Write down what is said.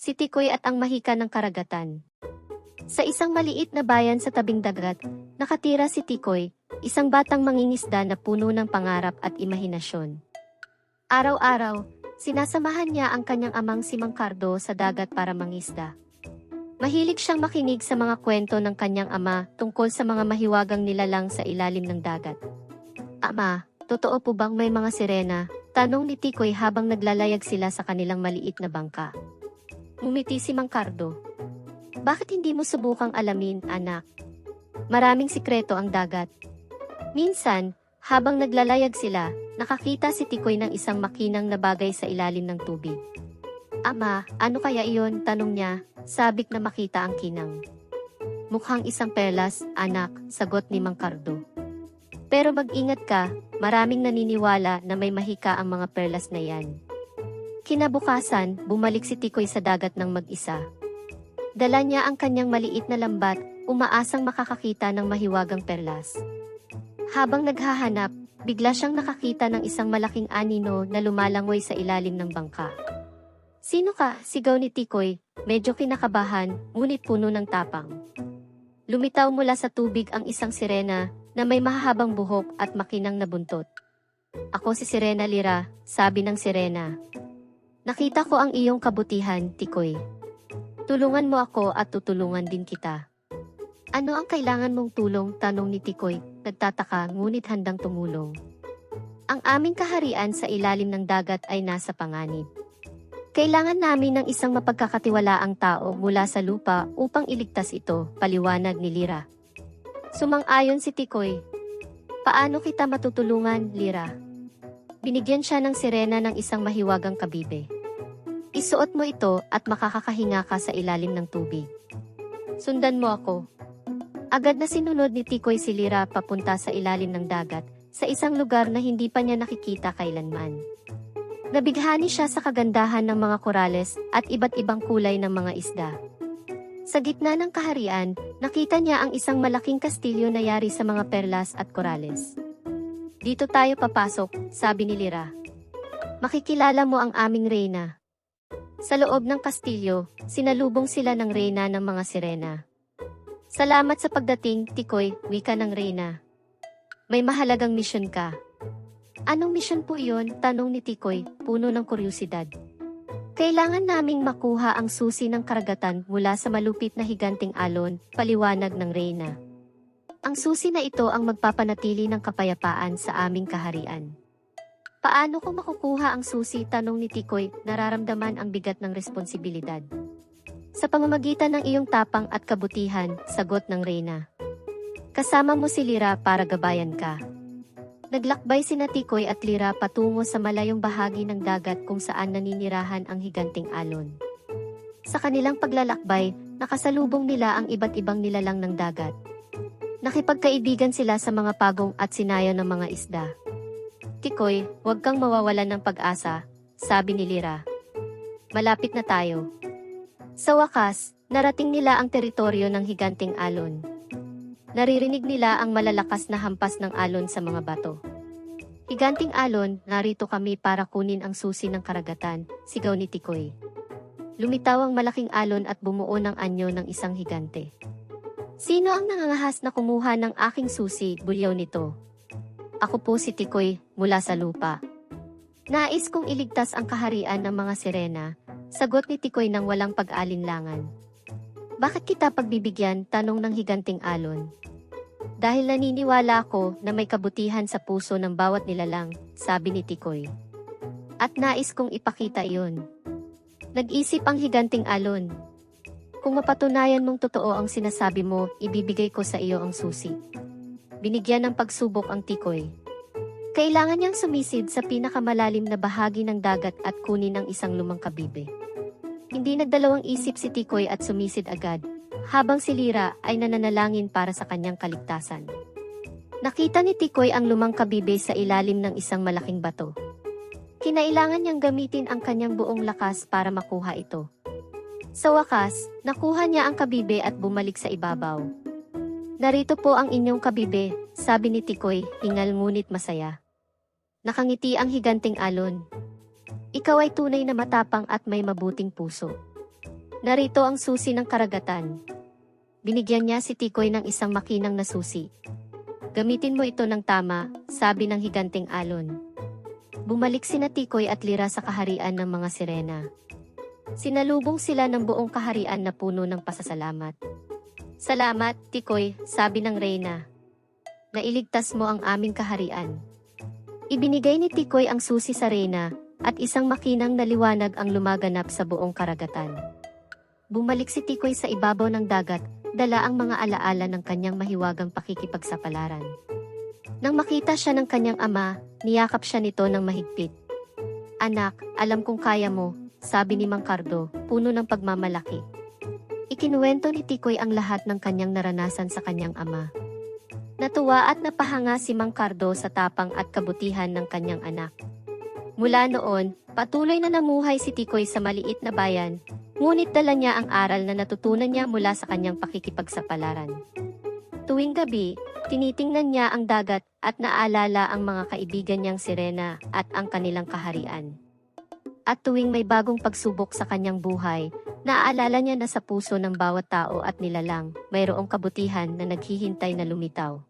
Si Tikoy at ang mahika ng karagatan. Sa isang maliit na bayan sa tabing dagat, nakatira si Tikoy, isang batang mangingisda na puno ng pangarap at imahinasyon. Araw-araw, sinasamahan niya ang kanyang amang si Mang Cardo sa dagat para mangisda. Mahilig siyang makinig sa mga kwento ng kanyang ama tungkol sa mga mahiwagang nilalang sa ilalim ng dagat. Ama, totoo po bang may mga sirena? Tanong ni Tikoy habang naglalayag sila sa kanilang maliit na bangka. Ngumiti si Mang Cardo. Bakit hindi mo subukang alamin, anak? Maraming sikreto ang dagat. Minsan, habang naglalayag sila, nakakita si Tikoy ng isang makinang na bagay sa ilalim ng tubig. Ama, ano kaya iyon? Tanong niya, sabik na makita ang kinang. Mukhang isang perlas, anak, sagot ni Mang Cardo. Pero mag-ingat ka, maraming naniniwala na may mahika ang mga perlas na yan. Kinabukasan, bumalik si Tikoy sa dagat ng mag-isa. Dala niya ang kanyang maliit na lambat, umaasang makakakita ng mahiwagang perlas. Habang naghahanap, bigla siyang nakakita ng isang malaking anino na lumalangoy sa ilalim ng bangka. Sino ka? Sigaw ni Tikoy, medyo kinakabahan, ngunit puno ng tapang. Lumitaw mula sa tubig ang isang sirena na may mahahabang buhok at makinang na buntot. Ako si Sirena Lira, sabi ng sirena. Nakita ko ang iyong kabutihan, Tikoy. Tulungan mo ako at tutulungan din kita. Ano ang kailangan mong tulong? Tanong ni Tikoy, nagtataka ngunit handang tumulong. Ang aming kaharian sa ilalim ng dagat ay nasa panganib. Kailangan namin ng isang mapagkakatiwalaang tao mula sa lupa upang iligtas ito, paliwanag ni Lira. Sumang-ayon si Tikoy. Paano kita matutulungan, Lira? Binigyan siya ng sirena ng isang mahiwagang kabibe. Isuot mo ito at makakakahinga ka sa ilalim ng tubig. Sundan mo ako. Agad na sinunod ni Tikoy si Lira papunta sa ilalim ng dagat, sa isang lugar na hindi pa niya nakikita kailanman. Nabighani siya sa kagandahan ng mga korales at iba't ibang kulay ng mga isda. Sa gitna ng kaharian, nakita niya ang isang malaking kastilyo na yari sa mga perlas at korales. Dito tayo papasok, sabi ni Lira. Makikilala mo ang aming reyna. Sa loob ng kastilyo, sinalubong sila ng reyna ng mga sirena. Salamat sa pagdating, Tikoy, wika ng reyna. May mahalagang misyon ka. Anong misyon po iyon? Tanong ni Tikoy, puno ng kuryosidad. Kailangan naming makuha ang susi ng karagatan mula sa malupit na higanting alon, paliwanag ng reyna. Ang susi na ito ang magpapanatili ng kapayapaan sa aming kaharian. Paano ko makukuha ang susi? Tanong ni Tikoy, nararamdaman ang bigat ng responsibilidad. Sa pamamagitan ng iyong tapang at kabutihan, sagot ng reyna. Kasama mo si Lira para gabayan ka. Naglakbay si Tikoy at Lira patungo sa malayong bahagi ng dagat kung saan naninirahan ang higanting alon. Sa kanilang paglalakbay, nakasalubong nila ang iba't ibang nilalang ng dagat. Nakipagkaibigan sila sa mga pagong at sinayo ng mga isda. Tikoy, huwag kang mawawalan ng pag-asa, sabi ni Lira. Malapit na tayo. Sa wakas, narating nila ang teritoryo ng higanting alon. Naririnig nila ang malalakas na hampas ng alon sa mga bato. Higanting alon, narito kami para kunin ang susi ng karagatan, sigaw ni Tikoy. Lumitaw ang malaking alon at bumuo ng anyo ng isang higante. Sino ang nangangahas na kumuha ng aking susi, bulyaw nito? Ako po si Tikoy, mula sa lupa. Nais kong iligtas ang kaharian ng mga sirena, sagot ni Tikoy ng walang pag-alinlangan. Bakit kita pagbibigyan? Tanong ng higanting alon. Dahil naniniwala ako na may kabutihan sa puso ng bawat nilalang, sabi ni Tikoy. At nais kong ipakita iyon. Nag-isip ang higanting alon. Kung mapatunayan mong totoo ang sinasabi mo, ibibigay ko sa iyo ang susi. Binigyan ng pagsubok ang Tikoy. Kailangan niyang sumisid sa pinakamalalim na bahagi ng dagat at kunin ang isang lumang kabibe. Hindi nagdalawang isip si Tikoy at sumisid agad, habang si Lira ay nananalangin para sa kanyang kaligtasan. Nakita ni Tikoy ang lumang kabibe sa ilalim ng isang malaking bato. Kinailangan niyang gamitin ang kanyang buong lakas para makuha ito. Sa wakas, nakuha niya ang kabibe at bumalik sa ibabaw. Narito po ang inyong kabibe, sabi ni Tikoy, hingal ngunit masaya. Nakangiti ang higanting alon. Ikaw ay tunay na matapang at may mabuting puso. Narito ang susi ng karagatan. Binigyan niya si Tikoy ng isang makinang na susi. Gamitin mo ito ng tama, sabi ng higanting alon. Bumalik sina Tikoy at Lira sa kaharian ng mga sirena. Sinalubong sila ng buong kaharian na puno ng pasasalamat. Salamat, Tikoy, sabi ng reyna. Nailigtas mo ang aming kaharian. Ibinigay ni Tikoy ang susi sa reyna, at isang makinang na liwanag ang lumaganap sa buong karagatan. Bumalik si Tikoy sa ibabaw ng dagat, dala ang mga alaala ng kanyang mahiwagang pakikipagsapalaran. Nang makita siya ng kanyang ama, niyakap siya nito ng mahigpit. Anak, alam kong kaya mo, sabi ni Mang Cardo, puno ng pagmamalaki. Ikinuwento ni Tikoy ang lahat ng kanyang naranasan sa kanyang ama. Natuwa at napahanga si Mang Cardo sa tapang at kabutihan ng kanyang anak. Mula noon, patuloy na namuhay si Tikoy sa maliit na bayan, ngunit dala niya ang aral na natutunan niya mula sa kanyang pakikipagsapalaran. Tuwing gabi, tinitingnan niya ang dagat at naalala ang mga kaibigan niyang sirena at ang kanilang kaharian. At tuwing may bagong pagsubok sa kanyang buhay, naaalala niya na sa puso ng bawat tao at nilalang, mayroong kabutihan na naghihintay na lumitaw.